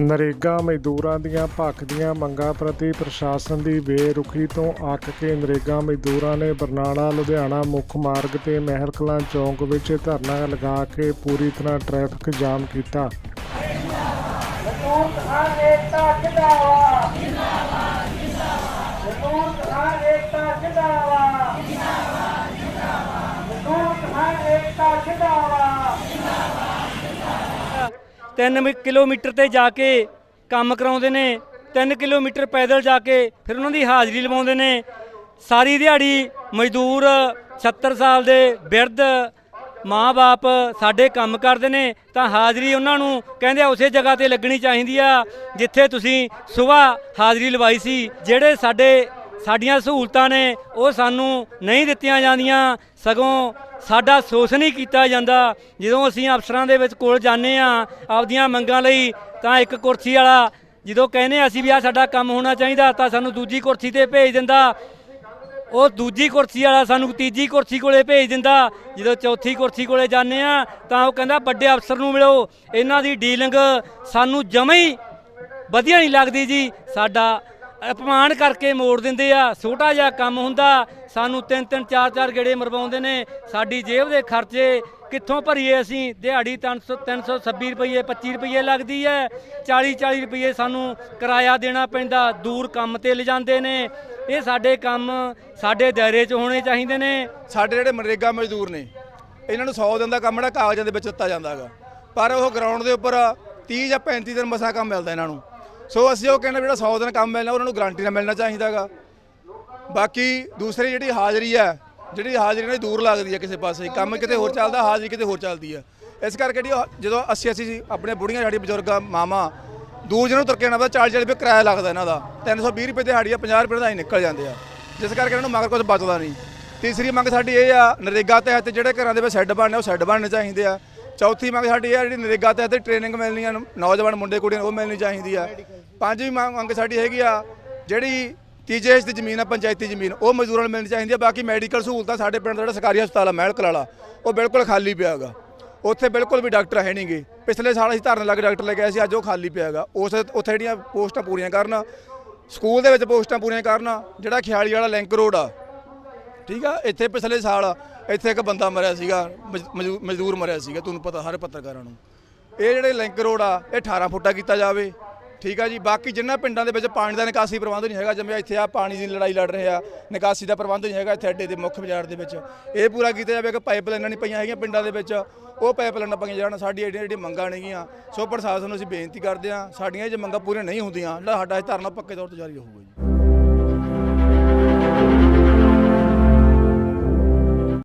ਨਰੇਗਾ ਮਜ਼ਦੂਰਾਂ ਦੀਆਂ ਭਖਦੀਆਂ ਮੰਗਾਂ ਪ੍ਰਤੀ ਪ੍ਰਸ਼ਾਸਨ ਦੀ ਬੇਰੁਖੀ ਤੋਂ ਅੱਕ ਕੇ ਨਰੇਗਾ ਮਜ਼ਦੂਰਾਂ ਨੇ ਬਰਨਾਲਾ, ਲੁਧਿਆਣਾ ਮੁੱਖ ਮਾਰਗ ਤੇ ਮਹਿਲਕਲਾਂ ਚੌਂਕ ਵਿੱਚ ਧਰਨਾ ਲਗਾ ਕੇ ਪੂਰੀ ਤਰ੍ਹਾਂ ਟ੍ਰੈਫਿਕ ਜਾਮ ਕੀਤਾ। ਜਿੰਦਾਬਾਦ। ਜਿੰਦਾਬਾਦ। ਜਿੰਦਾਬਾਦ ਜਿੰਦਾਬਾਦ ਜਿੰਦਾਬਾਦ। 3 ਕਿਲੋਮੀਟਰ ਤੇ ਜਾ ਕੇ ਕੰਮ ਕਰਾਉਂਦੇ ਨੇ 3 ਕਿਲੋਮੀਟਰ ਪੈਦਲ ਜਾ ਕੇ ਫਿਰ ਉਹਨਾਂ ਦੀ ਹਾਜ਼ਰੀ ਲਵਾਉਂਦੇ ਨੇ। ਸਾਰੀ ਦਿਹਾੜੀ ਮਜ਼ਦੂਰ 70 ਸਾਲ ਦੇ ਬਿਰਧ, ਮਾਂ-ਬਾਪ ਸਾਡੇ ਕੰਮ ਕਰਦੇ ਨੇ, ਤਾਂ ਹਾਜ਼ਰੀ ਉਹਨਾਂ ਨੂੰ ਕਹਿੰਦੇ ਉਸੇ ਜਗ੍ਹਾ ਤੇ ਲੱਗਣੀ ਚਾਹੀਦੀ ਆ, ਜਿੱਥੇ ਤੁਸੀਂ ਸਵੇਰ ਹਾਜ਼ਰੀ ਲਵਾਈ ਸੀ, ਜਿਹੜੇ ਸਾਡੇ ਸਾਡੀਆਂ ਸਹੂਲਤਾਂ ਨੇ, ਉਹ ਸਾਨੂੰ ਨਹੀਂ ਦਿੱਤੀਆਂ ਜਾਂਦੀਆਂ। ਸਗੋਂ ਸਾਡਾ ਸ਼ੋਸ਼ਣ ਹੀ ਕੀਤਾ ਜਾਂਦਾ। ਜਦੋਂ ਅਸੀਂ ਅਫਸਰਾਂ ਦੇ ਵਿੱਚ ਕੋਲ ਜਾਂਦੇ ਆ ਆਪਦੀਆਂ ਮੰਗਾਂ ਲਈ, ਤਾਂ ਇੱਕ ਕੁਰਸੀ ਵਾਲਾ ਜਦੋਂ ਕਹਿੰਦੇ ਆ ਅਸੀਂ ਵੀ ਆ ਸਾਡਾ ਕੰਮ ਹੋਣਾ ਚਾਹੀਦਾ, ਤਾਂ ਸਾਨੂੰ ਦੂਜੀ ਕੁਰਸੀ ਤੇ ਭੇਜ ਦਿੰਦਾ। ਉਹ ਦੂਜੀ ਕੁਰਸੀ ਵਾਲਾ ਸਾਨੂੰ ਤੀਜੀ ਕੁਰਸੀ ਕੋਲੇ ਭੇਜ ਦਿੰਦਾ। ਜਦੋਂ ਚੌਥੀ ਕੁਰਸੀ ਕੋਲੇ ਜਾਂਦੇ ਆ ਤਾਂ ਉਹ ਕਹਿੰਦਾ, ਵੱਡੇ ਅਫਸਰ ਨੂੰ ਮਿਲੋ। ਇਹਨਾਂ ਦੀ ਡੀਲਿੰਗ ਸਾਨੂੰ ਜਮਾਂ ਹੀ ਵਧੀਆ ਨਹੀਂ ਲੱਗਦੀ ਜੀ। ਸਾਡਾ ਅਪਮਾਨ ਕਰਕੇ ਮੋੜ ਦਿੰਦੇ ਆ, ਛੋਟਾ ਜਿਹਾ ਕੰਮ ਹੁੰਦਾ, ਸਾਨੂੰ ਤਿੰਨ ਤਿੰਨ, ਚਾਰ ਚਾਰ ਗੇੜੇ ਮਰਵਾਉਂਦੇ ਨੇ, ਸਾਡੀ ਜੇਬ ਦੇ ਖਰਚੇ ਕਿੱਥੋਂ ਭਰੀਏ ਅਸੀਂ? ਦਿਹਾੜੀ 300 326 ਰੁਪਏ 25 ਰੁਪਏ ਲੱਗਦੀ ਹੈ 40 40 ਰੁਪਏ ਸਾਨੂੰ ਕਿਰਾਇਆ ਦੇਣਾ ਪੈਂਦਾ, ਦੂਰ ਕੰਮ ਤੇ ਲਿਜਾਂਦੇ ਨੇ। ਇਹ ਸਾਡੇ ਕੰਮ ਸਾਡੇ ਦਾਇਰੇ 'ਚ ਹੋਣੇ ਚਾਹੀਦੇ ਨੇ। ਸਾਡੇ ਜਿਹੜੇ ਮਨਰੇਗਾ ਮਜ਼ਦੂਰ ਨੇ, ਇਹਨਾਂ ਨੂੰ 100 ਦਿਨ ਦਾ ਕੰਮ ਜਿਹੜਾ ਕਾਗਜ਼ਾਂ ਦੇ ਵਿੱਚ ਦਿੱਤਾ ਜਾਂਦਾ ਹੈਗਾ। ਪਰ ਉਹ ਗਰਾਊਂਡ ਦੇ ਉੱਪਰ 30 ਜਾਂ 35 ਦਿਨ ਮਸਾ ਕੰਮ ਮਿਲਦਾ ਇਹਨਾਂ ਨੂੰ। ਸੋ ਅਸੀਂ ਉਹ ਕਹਿੰਦੇ ਜਿਹੜਾ 100 ਦਿਨ ਕੰਮ ਮਿਲਣਾ, ਉਹਨਾਂ ਨੂੰ ਗਾਰੰਟੀ ਨਾਲ ਮਿਲਣਾ ਚਾਹੀਦਾਗਾ। ਬਾਕੀ ਦੂਸਰੀ ਜਿਹੜੀ ਹਾਜ਼ਰੀ ਹੈ, ਜਿਹੜੀ ਹਾਜ਼ਰੀ ਨਾਲ ਦੂਰ ਲੱਗਦੀ ਹੈ ਕਿਸੇ ਪਾਸੇ, ਕੰਮ ਕਿਤੇ ਹੋਰ ਚੱਲਦਾ, ਹਾਜ਼ਰੀ ਕਿਤੇ ਹੋਰ ਚੱਲਦੀ ਹੈ। ਇਸ ਕਰਕੇ ਜਿਹੜੀ ਉਹ ਜਦੋਂ ਅਸੀਂ ਅਸੀਂ ਆਪਣੇ ਬੁੜੀਆਂ, ਸਾਡੀ ਬਜ਼ੁਰਗਾਂ ਮਾਮਾ ਦੂਰ ਜਿਹਨੂੰ ਤੁਰ ਕੇ ਆਉਣਾ ਪਤਾ 40 40 ਰੁਪਏ ਕਿਰਾਇਆ ਲੱਗਦਾ ਇਹਨਾਂ ਦਾ। 320 ਰੁਪਏ ਦਿਹਾੜੀ ਆ 50 ਰੁਪਏ ਦਾ ਹੀ ਨਿਕਲ ਜਾਂਦੇ ਆ। ਜਿਸ ਕਰਕੇ ਇਹਨਾਂ ਨੂੰ ਮਗਰ ਕੁਝ ਬਚਦਾ ਨਹੀਂ। ਤੀਸਰੀ ਮੰਗ ਸਾਡੀ ਇਹ ਆ, ਨਰੇਗਾ ਤਹਿਤ ਜਿਹੜੇ ਘਰਾਂ ਦੇ ਵਿੱਚ ਸ਼ੈੱਡ ਬਣਨੇ ਉਹ ਸ਼ੈੱਡ ਬਣਨੇ ਚਾਹੀਦੇ ਆ। ਚੌਥੀ ਮੰਗ ਸਾਡੀ ਇਹ ਆ ਜਿਹੜੀ ਨਰੇਗਾ ਤਹਿਤ ਟ੍ਰੇਨਿੰਗ ਮਿਲਣੀ ਆ ਨੌਜਵਾਨ ਮੁੰਡੇ, ਕੁੜੀਆਂ ਨੂੰ, ਉਹ ਮਿਲਣੀ ਚਾਹੀਦੀ ਆ। ਪੰਜਵੀਂ ਮੰਗ ਮੰਗ ਸਾਡੀ ਹੈਗੀ ਆ, ਜਿਹੜੀ ਤੀਜੇ ਹਿੱਸੇ ਦੀ ਜ਼ਮੀਨ ਆ, ਪੰਚਾਇਤੀ ਜ਼ਮੀਨ, ਉਹ ਮਜ਼ਦੂਰਾਂ ਨੂੰ ਮਿਲਣੀ ਚਾਹੀਦੀ ਆ, ਬਾਕੀ ਮੈਡੀਕਲ ਸਹੂਲਤਾਂ ਸਾਡੇ ਪਿੰਡ ਦਾ ਜਿਹੜਾ ਸਰਕਾਰੀ ਹਸਪਤਾਲ ਆ, ਮਹਿਲ ਕਲਾਲਾ, ਉਹ ਬਿਲਕੁਲ ਖਾਲੀ ਪਿਆ ਹੈਗਾ। ਉੱਥੇ ਬਿਲਕੁਲ ਵੀ ਡਾਕਟਰ ਹੈ ਨਹੀਂਗੇ ਪਿਛਲੇ ਸਾਲ ਅਸੀਂ ਧਰਨ ਲੱਗ ਡਾਕਟਰ ਲੈ ਕੇ ਆਏ ਸੀ, ਅੱਜ ਉਹ ਖਾਲੀ ਪਿਆ ਹੈਗਾ। ਉਸ ਉੱਥੇ ਜਿਹੜੀਆਂ ਪੋਸਟਾਂ ਪੂਰੀਆਂ ਕਰਨ, ਸਕੂਲ ਦੇ ਵਿੱਚ ਪੋਸਟਾਂ ਪੂਰੀਆਂ ਕਰਨ, ਜਿਹੜਾ ਖਿਆਲੀ ਵਾਲਾ ਲਿੰਕ ਰੋਡ ਆ, ਠੀਕ ਆ, ਇੱਥੇ ਪਿਛਲੇ ਸਾਲ ਇੱਥੇ ਇੱਕ ਬੰਦਾ ਮਰਿਆ ਸੀਗਾ, ਮਜ਼- ਮਜ਼ਦੂ- ਮਜ਼ਦੂਰ ਮਰਿਆ ਸੀਗਾ ਤੁਹਾਨੂੰ ਪਤਾ ਸਾਰੇ ਪੱਤਰਕਾਰਾਂ ਨੂੰ। ਇਹ ਜਿਹੜੇ ਲਿੰਕ ਰੋਡ ਆ, ਇਹ 18 ਫੁੱਟਾ ਕੀਤਾ ਜਾਵੇ। ਠੀਕ ਆ ਜੀ, ਬਾਕੀ ਜਿੰਨਾ ਪਿੰਡਾਂ ਦੇ ਵਿੱਚ ਪਾਣੀ ਦਾ ਨਿਕਾਸੀ ਪ੍ਰਬੰਧ ਨਹੀਂ ਹੈਗਾ, ਜਿਵੇਂ ਇੱਥੇ ਆ ਪਾਣੀ ਦੀ ਲੜਾਈ ਲੜ ਰਹੇ ਆ, ਨਿਕਾਸੀ ਦਾ ਪ੍ਰਬੰਧ ਨਹੀਂ ਹੈਗਾ ਇੱਥੇ ਅੱਡੇ ਦੇ ਮੁੱਖ ਬਾਜ਼ਾਰ ਦੇ ਵਿੱਚ। ਇਹ ਪੂਰਾ ਕੀਤਾ ਜਾਵੇ ਕਿ ਪਾਈਪਲਾਈਨਾਂ ਨਹੀਂ ਪਈਆਂ ਹੈਗੀਆਂ ਪਿੰਡਾਂ ਦੇ ਵਿੱਚ। ਉਹ ਪਾਈਪਲਾਈਨਾਂ ਪਈਆਂ ਜਾਣ ਸਾਡੀ ਜਿਹੜੀਆਂ ਜਿਹੜੀਆਂ ਮੰਗਾਂ ਨੇਗੀਆਂ, ਸੋ ਪ੍ਰਸ਼ਾਸਨ ਨੂੰ ਅਸੀਂ ਬੇਨਤੀ ਕਰਦੇ ਹਾਂ, ਸਾਡੀਆਂ ਜੇ ਮੰਗਾਂ ਪੂਰੀਆਂ ਨਹੀਂ ਹੁੰਦੀਆਂ, ਜਿਹੜਾ ਸਾਡਾ ਇਹ ਧਰਨਾ ਪੱਕੇ ਤੌਰ ਤੇ ਜਾਰੀ ਰਹੂਗਾ ਜੀ।